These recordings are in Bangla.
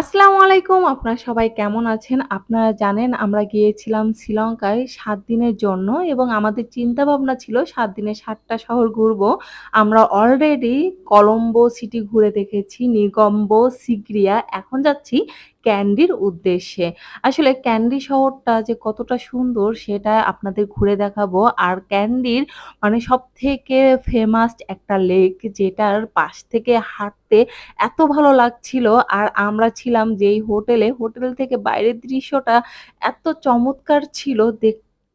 আসসালামু আলাইকুম। আপনারা সবাই কেমন আছেন? আপনারা জানেন আমরা গিয়েছিলাম শ্রীলঙ্কায় সাত দিনের জন্য এবং আমাদের চিন্তা ভাবনা ছিল সাত দিনে সাতটা শহর ঘুরব আমরা অলরেডি কলম্বো সিটি ঘুরে দেখেছি, নিগম্বো, সিগ্রিয়া এখন যাচ্ছি ক্যান্ডির উদ্দেশ্যে। আসলে ক্যান্ডি শহরটা যে কতটা সুন্দর সেটা আপনাদের ঘুরে দেখাবো। আর ক্যান্ডির মানে সব থেকে ফেমাস একটা লেক যেটার পাশ থেকে হাঁটতে এত ভালো লাগছিল। আর আমরা ছিলাম যেই হোটেলে, হোটেল থেকে বাইরের দৃশ্যটা এত চমৎকার ছিল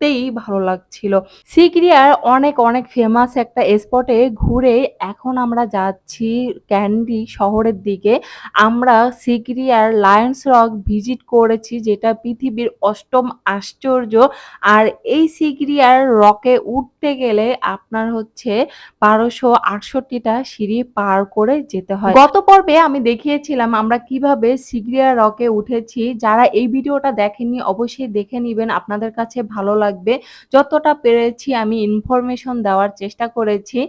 দেখতেই ভালো লাগছিল। সিগড়িয়ার অনেক, অনেক ফেমাস একটা স্পটে ঘুরে এখন আমরা যাচ্ছি ক্যান্ডি শহরের দিকে। আমরা সিগড়িয়ার লায়ন্স রক ভিজিট করেছি যেটা পৃথিবীর অষ্টম আশ্চর্য। আর এই সিগড়িয়ার রকে উঠতে গেলে আপনার হচ্ছে বারোশো আটষট্টিটা সিঁড়ি পার করে যেতে হয়। গত পর্বে আমি দেখিয়েছিলাম আমরা কীভাবে সিগড়িয়া রকে উঠেছি। যারা এই ভিডিওটা দেখেননি অবশ্যই দেখে নিবেন। আপনাদের কাছে ভালো লাগবে। যতটা পেরেছি আমি ইনফরমেশন দেওয়ার চেষ্টা করেছি।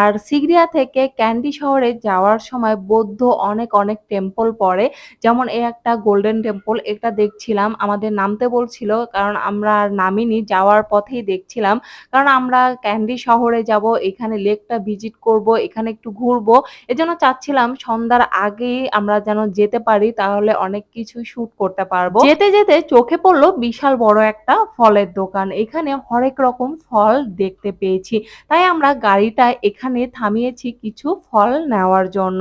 আর সিগড়িয়া থেকে ক্যান্ডি শহরে যাওয়ার সময় বৌদ্ধ অনেক, অনেক টেম্পল পড়ে। যেমন এই একটা গোল্ডেন টেম্পল এটা দেখছিলাম। আমাদের নামতে বলছিল কারণ আমরা নামিনি যাওয়ার পথেই দেখছিলাম। কারণ আমরা ক্যান্ডি শহরে যাব, এখানে লেকটা ভিজিট করব, এখানে একটু ঘুরবো। এজন্য চাচ্ছিলাম সন্ধ্যার আগেই আমরা যেন যেতে পারি তাহলে অনেক কিছু শ্যুট করতে পারব। যেতে, যেতে চোখে পড়ল বিশাল বড় একটা ফলের দোকান। এখানে হরেক রকম ফল দেখতে পেয়েছি। তাই আমরা গাড়িটা এখানে থামিয়েছি কিছু ফল নেওয়ার জন্য।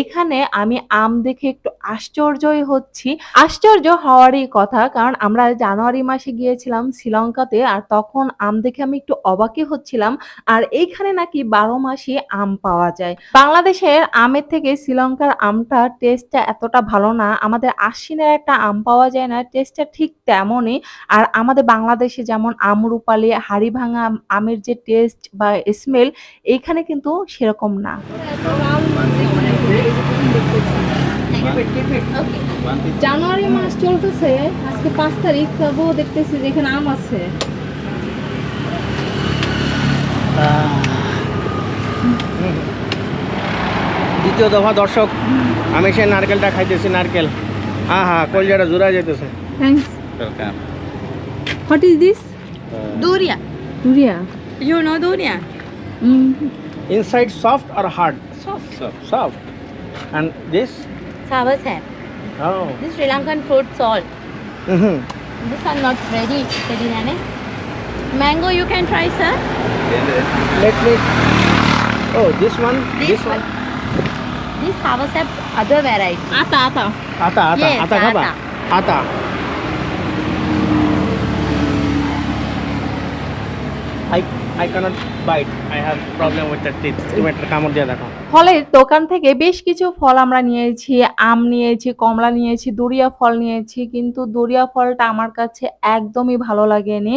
এখানে আমি আম দেখে একটু আশ্চর্যই হচ্ছি। আশ্চর্য হওয়ারই কথা কারণ আমরা জানুয়ারি মাসে গিয়েছিলাম শ্রীলঙ্কাতে আর তখন আম দেখে আমি একটু অবাকই হচ্ছিলাম। আর এইখানে নাকি বারো মাসে আম পাওয়া যায়। বাংলাদেশের আমের থেকে শ্রীলঙ্কার আমটা টেস্টটা এতটা ভালো না। আমাদের আশ্বিনের একটা আম পাওয়া যায় না, টেস্টটা ঠিক তেমনই। আর আমাদের বাংলাদেশে যেমন আমরুপালি, হাড়িভাঙা আমের যে টেস্ট বা স্মেল এইখানে কিন্তু সেরকম না। জানুয়ারি মাস চলতেছে আজকে পাঁচ তারিখ তবুও দেখতেছি যে এখানে আম আছে। দ্বিতীয় দফা দর্শক আমি সেই নারকেলটা খাইতেছি নারকেল। হ্যাঁ হ্যাঁ কলজাটা জোড়া যেতেছে thanks What is this? Uh, doria. Doria. You know doria? Mm. Inside soft or hard? Soft. Soft. soft. And this? Sour sap. Oh. This Sri Lankan fruit salt. Mm-hmm. This one not ready. Mango you can try, sir. Let me. Oh, this one. This, this one. one. This sour sap other variety. Ata ata. Ata ata. Yes, ata, ata. ata. I I cannot bite. I have problem with the teeth. তুমি একটা কামড় দিয়ে দেখো ফলের দোকান থেকে বেশ কিছু ফল আমরা নিয়েছি। আম নিয়েছি, কমলা নিয়েছি, দরিয়া ফল নিয়েছি। কিন্তু দরিয়া ফলটা আমার কাছে একদমই ভালো লাগেনি।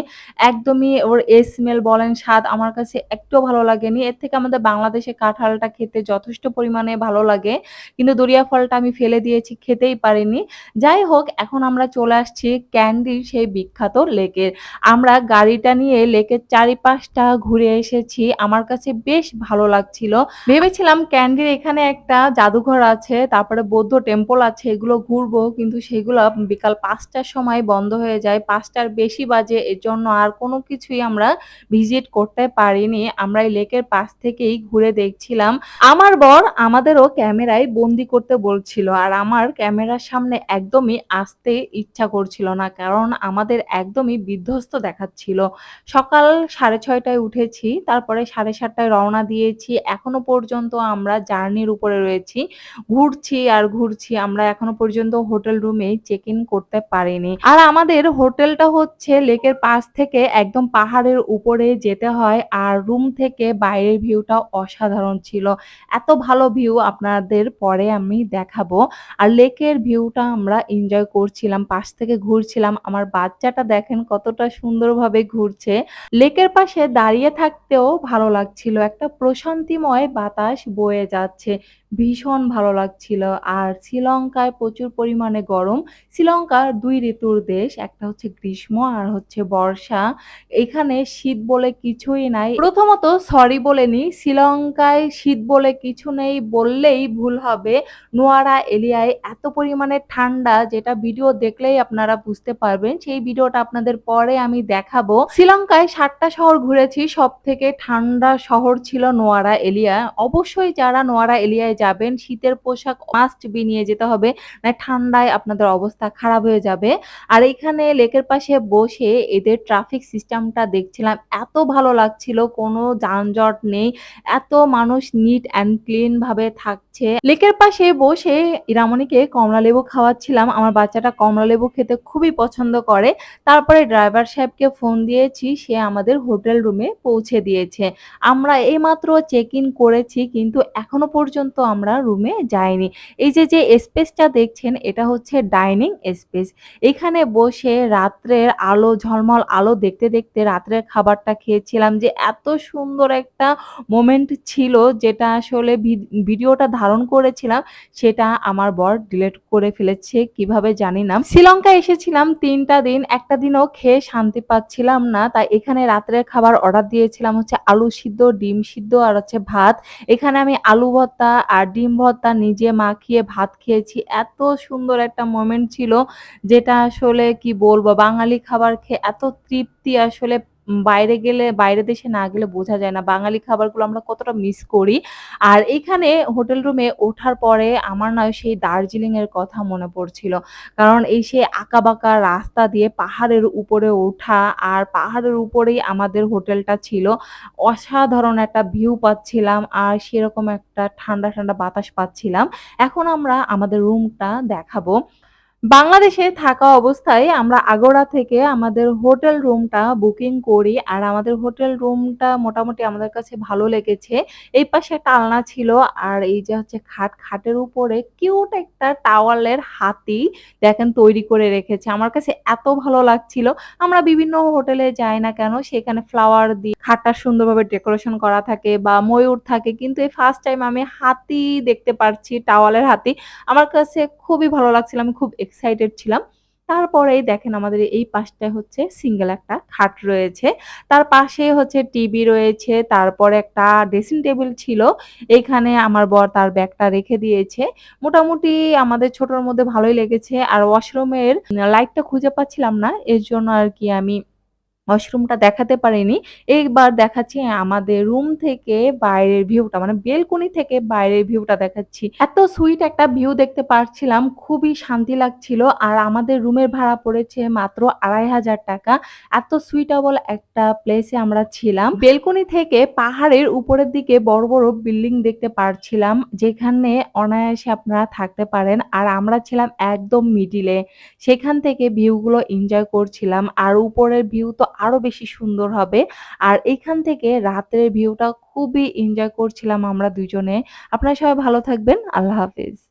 একদমই ওর স্মেল বলেন, স্বাদ আমার কাছে একটুও ভালো লাগেনি। এর থেকে আমাদের বাংলাদেশে কাঁঠালটা খেতে যথেষ্ট পরিমাণে ভালো লাগে। কিন্তু দরিয়া ফলটা আমি ফেলে দিয়েছি, খেতেই পারিনি। যাই হোক এখন আমরা চলে আসছি ক্যান্ডির সেই বিখ্যাত লেকের। আমরা গাড়িটা নিয়ে লেকের চারিপাশটা ঘুরে এসেছি। আমার কাছে বেশ ভালো লাগছিল। ভেবেছিলাম ক্যান্ডির এখানে একটা জাদুঘর আছে, তারপরে বৌদ্ধ টেম্পল আছে এগুলো ঘুরবো। কিন্তু সেগুলো বিকাল পাঁচটার সময় বন্ধ হয়ে যায়। পাঁচটার বেশি বাজে এর জন্য আর কোনো কিছুই আমরা ভিজিট করতে পারিনি। আমরা এই লেকের পাশ থেকেই ঘুরে দেখছিলাম। আমার বর আমাদেরও ক্যামেরায় বন্দি করতে বলছিল। আর আমার ক্যামেরার সামনে একদমই আসতে ইচ্ছা করছিল না। কারণ আমাদের একদমই বিধ্বস্ত দেখাচ্ছিল। সকাল সাড়ে ছয়টায় উঠেছি। তারপরে সাড়ে সাতটায় রওনা দিয়েছি। এখনও পর্যন্ত আমরা জার্নির উপরে রয়েছি। ঘুরছি আর ঘুরছি। আমরা এখনও পর্যন্ত হোটেল রুমে চেক ইন করতে পারিনি। আর আমাদের হোটেলটা হচ্ছে লেকের পাশ থেকে একদম পাহাড়ের উপরে যেতে হয়। আর রুম থেকে বাইরের ভিউটা অসাধারণ ছিল। এত ভালো ভিউ আপনাদের পরে আমি দেখাবো। আর লেকের ভিউটা আমরা এনজয় করছিলাম। পাশ থেকে ঘুরছিলাম। আমার বাচ্চাটা দেখেন কতটা সুন্দরভাবে ঘুরছে। লেকের পাশে দাঁড়িয়ে থাকতেও ভালো লাগছিল। একটা প্রশান্তিময় বাতাস বয়ে যাচ্ছে। ভীষণ ভালো লাগছিল। আর শ্রীলঙ্কায় প্রচুর পরিমাণে গরম। শ্রীলঙ্কা দুই ঋতুর দেশ, একটা হচ্ছে গ্রীষ্ম আর হচ্ছে বর্ষা। এখানে শীত বলে কিছুই নাই। প্রথমত সরি বলে নি, শ্রীলঙ্কায় শীত বলে কিছু নেই বললেই ভুল হবে। নোয়ারা এলিয়ায় এত পরিমাণে ঠান্ডা, যেটা ভিডিও দেখলেই আপনারা বুঝতে পারবেন। সেই ভিডিওটা আপনাদের পরে আমি দেখাবো। শ্রীলঙ্কায় সাতটা শহর ঘুরেছি সব থেকে ঠান্ডা শহর ছিল নোয়ারা এলিয়া। অবশ্যই যারা নোয়ারা এলিয়ায় যাবেন, শীতের পোশাক মাস্ট বি নিয়ে যেতে হবে। না ঠান্ডায় আপনাদের অবস্থা খারাপ হয়ে যাবে। আর এখানে লেকের পাশে বসে এদের ট্রাফিক সিস্টেমটা দেখছিলাম। এত ভালো লাগছিল, কোনো যানজট নেই, এত মানুষ নিট অ্যান্ড ক্লিন ভাবে থাকছে। লেকের পাশে বসে ইরামণিকে কমলা লেবু খাওয়াচ্ছিলাম। আমার বাচ্চাটা কমলা লেবু খেতে খুবই পছন্দ করে। তারপরে ড্রাইভার সাহেবকে ফোন দিয়েছি, সে আমাদের হোটেল রুমে পৌঁছে দিয়েছে। আমরা এইমাত্র চেক ইন করেছি, কিন্তু এখনও পর্যন্ত আমরা রুমে যাইনি। এই যে যে স্পেসটা দেখছেন, এটা হচ্ছে ডাইনিং স্পেস এখানে বসে রাত্রের আলো, ঝলমল আলো দেখতে দেখতে রাত্রের খাবারটা খেয়েছিলাম যে, এত সুন্দর একটা মোমেন্ট ছিল যেটা আসলে ভিডিওটা ধারণ করেছিলাম, সেটা আমার বর ডিলিট করে ফেলেছে, কীভাবে জানি না। শ্রীলঙ্কা এসেছিলাম তিনটা দিন, একটা দিনও খেয়ে শান্তি পাচ্ছিলাম না, তাই এখানে রাত্রের খাবার অর্ডার দিয়েছিলাম, হচ্ছে আলু সিদ্ধ, ডিম সিদ্ধ আর হচ্ছে ভাত। এখানে আমি আলু ভর্তা আর ডিম ভর্তা নিজে মাখিয়ে ভাত খেয়েছি। এত সুন্দর একটা মোমেন্ট ছিল, যেটা আসলে কি বলব? বাঙালি খাবার খেয়ে এত তৃপ্তি আসলে বাইরে গেলে বাইরে দেশে না গেলে বোঝা যায় না। বাঙালি খাবারগুলো আমরা কতটা মিস করি। আর এখানে হোটেল রুমে ওঠার পরে আমার নয় সেই দার্জিলিং এর কথা মনে পড়ছিল। কারণ এই সেই আঁকাবাঁকা রাস্তা দিয়ে পাহাড়ের উপরে ওঠা আর পাহাড়ের উপরেই আমাদের হোটেলটা ছিল। অসাধারণ একটা ভিউ পাচ্ছিলাম আর সেরকম একটা ঠান্ডা ঠান্ডা বাতাস পাচ্ছিলাম। এখন আমরা আমাদের রুমটা দেখাবো। বাংলাদেশে থাকা অবস্থায় আমরা আগোড়া থেকে আমাদের হোটেল রুমটা বুকিং করি, আর আমাদের হোটেল রুমটা মোটামুটি আমাদের কাছে ভালো লেগেছে। এই পাশে একটা আলনা ছিল, আর এই যে হচ্ছে খাট, খাটের উপরে কিউট একটা টাওয়ালের হাতি দেখেন তৈরি করে রেখেছে। আমার কাছে এত ভালো লাগছিল। আমরা বিভিন্ন হোটেলে যাই না কেন, সেখানে ফ্লাওয়ার দিয়ে খাটটা সুন্দরভাবে ডেকোরেশন করা থাকে বা ময়ূর থাকে, কিন্তু এই ফার্স্ট টাইম আমি হাতি দেখতে পারছি, টাওয়ালের হাতি। আমার কাছে খুবই ভালো লাগছিল, আমি খুব এক্সাইটেড ছিলাম। তারপরেই দেখেন আমাদের এই পাশটায় হচ্ছে সিঙ্গেল একটা খাট রয়েছে। তার পাশে হচ্ছে টিভি রয়েছে, তারপরে একটা ড্রেসিং টেবিল ছিল। এখানে আমার বর তার ব্যাগটা রেখে দিয়েছে। মোটামুটি আমাদের ছোটর মধ্যে ভালোই লেগেছে। আর ওয়াশরুমের লাইটটা খুঁজে পাচ্ছিলাম না। এর জন্য আর কি আমি ওয়াশরুমটা দেখাতে পারিনি। এইবার দেখাচ্ছি আমাদের রুম থেকে বাইরের ভিউটা মানে বেলকনি থেকে বাইরের ভিউটা দেখাচ্ছি। এত সুইট একটা ভিউ দেখতে পারছিলাম, খুবই শান্তি লাগছিল। আর আমাদের রুমের ভাড়া পড়েছে মাত্র আড়াই হাজার টাকা। এত সুইটেবল একটা প্লেসে আমরা ছিলাম। বেলকনি থেকে পাহাড়ের উপরের দিকে বড় বড় বিল্ডিং দেখতে পারছিলাম, যেখানে অনায়াসে আপনারা থাকতে পারেন। আর আমরা ছিলাম একদম মিডিলে সেখান থেকে ভিউগুলো এনজয় করছিলাম। আর উপরের ভিউ তো আরও বেশি সুন্দর হবে। আর এইখান থেকে রাতের ভিউটা খুবই এনজয় করছিলাম আমরা দুজনে। আপনারা সবাই ভালো থাকবেন। আল্লাহ হাফেজ।